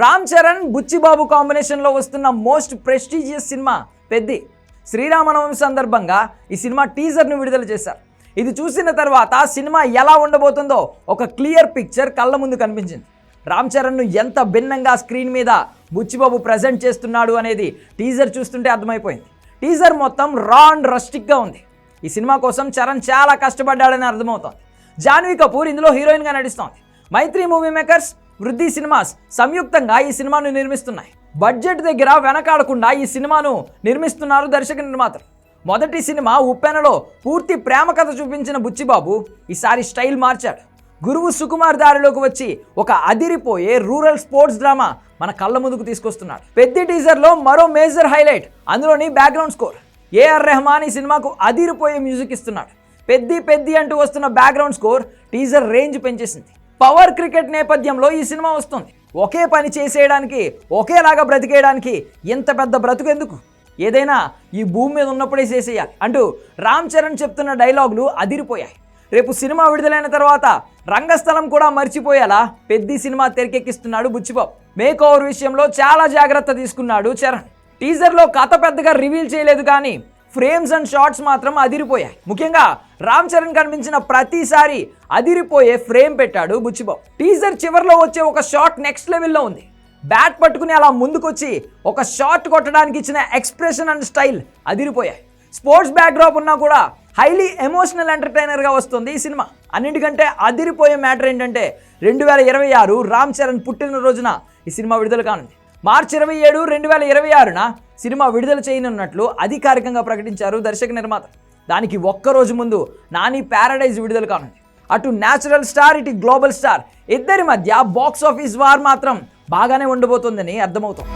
రామ్ చరణ్ బుచ్చిబాబు కాంబినేషన్లో వస్తున్న most prestigious cinema Peddi. Sri Rama Navami సందర్భంగా ఈ సినిమా టీజర్ను విడుదల చేశారు. ఇది చూసిన తర్వాత సినిమా ఎలా ఉండబోతుందో ఒక క్లియర్ పిక్చర్ కళ్ళ ముందు కనిపించింది. రామ్ చరణ్ను ఎంత భిన్నంగా స్క్రీన్ మీద బుచ్చిబాబు ప్రజెంట్ చేస్తున్నాడు అనేది టీజర్ చూస్తుంటే అర్థమైపోయింది. టీజర్ మొత్తం రా అండ్ రస్టిక్గా ఉంది. ఈ సినిమా కోసం చరణ్ చాలా కష్టపడ్డాడని అర్థమవుతోంది. జాన్వీ కపూర్ ఇందులో హీరోయిన్గా నటిస్తోంది. Mythri movie makers Vriddhi cinemas సంయుక్తంగా ఈ సినిమాను నిర్మిస్తున్నాయి. బడ్జెట్ దగ్గర వెనకాడకుండా ఈ సినిమాను నిర్మిస్తున్నారు దర్శక నిర్మాతలు. మొదటి సినిమా ఉప్పెనలో పూర్తి ప్రేమ కథ చూపించిన బుచ్చిబాబు ఈసారి స్టైల్ మార్చాడు. గురువు సుకుమార్ దారిలోకి వచ్చి ఒక అదిరిపోయే రూరల్ స్పోర్ట్స్ డ్రామా మన కళ్ళ ముందుకు తీసుకొస్తున్నాడు. పెద్ద టీజర్లో మరో మేజర్ హైలైట్ అందులోని బ్యాక్గ్రౌండ్ స్కోర్. ఏఆర్ రెహమాన్ ఈ సినిమాకు అదిరిపోయే మ్యూజిక్ ఇస్తున్నాడు. పెద్ది పెద్ది అంటూ వస్తున్న బ్యాక్గ్రౌండ్ స్కోర్ టీజర్ రేంజ్ పెంచేసింది. పవర్ క్రికెట్ నేపథ్యంలో ఈ సినిమా వస్తుంది. ఒకే పని చేసేయడానికి ఒకేలాగా బ్రతికేయడానికి ఇంత పెద్ద బ్రతుకు ఎందుకు? ఏదైనా ఈ భూమి మీద ఉన్నప్పుడే చేసేయాలి. అంటూ రామ్ చరణ్ చెప్తున్న డైలాగులు అదిరిపోయాయి. రేపు సినిమా విడుదలైన తర్వాత రంగస్థలం కూడా మర్చిపోయేలా పెద్ది సినిమా తెరకెక్కిస్తున్నాడు బుచ్చిబాబు. మేక్ ఓవర్ విషయంలో చాలా జాగ్రత్త తీసుకున్నాడు చరణ్. టీజర్లో కథ పెద్దగా రివీల్ చేయలేదు కానీ ఫ్రేమ్స్ అండ్ షార్ట్స్ మాత్రం అదిరిపోయాయి. ముఖ్యంగా రామ్ చరణ్ కనిపించిన ప్రతిసారి అదిరిపోయే ఫ్రేమ్ పెట్టాడు బుచ్చిబాబు. టీజర్ చివరిలో వచ్చే ఒక షాట్ నెక్స్ట్ లెవెల్లో ఉంది. బ్యాట్ పట్టుకుని అలా ముందుకొచ్చి ఒక షాట్ కొట్టడానికి ఇచ్చిన ఎక్స్ప్రెషన్ అండ్ స్టైల్ అదిరిపోయాయి. స్పోర్ట్స్ బ్యాక్డ్రాప్ ఉన్నా కూడా హైలీ ఎమోషనల్ ఎంటర్టైనర్గా వస్తుంది ఈ సినిమా. అన్నిటికంటే అదిరిపోయే మ్యాటర్ ఏంటంటే రెండు వేల ఇరవై ఆరు రామ్ చరణ్ పుట్టినరోజున ఈ సినిమా విడుదల కానుంది. మార్చి ఇరవై ఏడు రెండు వేల ఇరవై ఆరున సినిమా విడుదల చేయనున్నట్లు అధికారికంగా ప్రకటించారు దర్శక నిర్మాత. దానికి ఒక్క రోజు ముందు నాని ప్యారడైజ్ విడుదల కానుంది. అటు న్యాచురల్ స్టార్ ఇటు గ్లోబల్ స్టార్. ఇద్దరి మధ్య బాక్స్ ఆఫీస్ వార్ మాత్రం బాగానే ఉండబోతుందని అర్థమవుతుంది.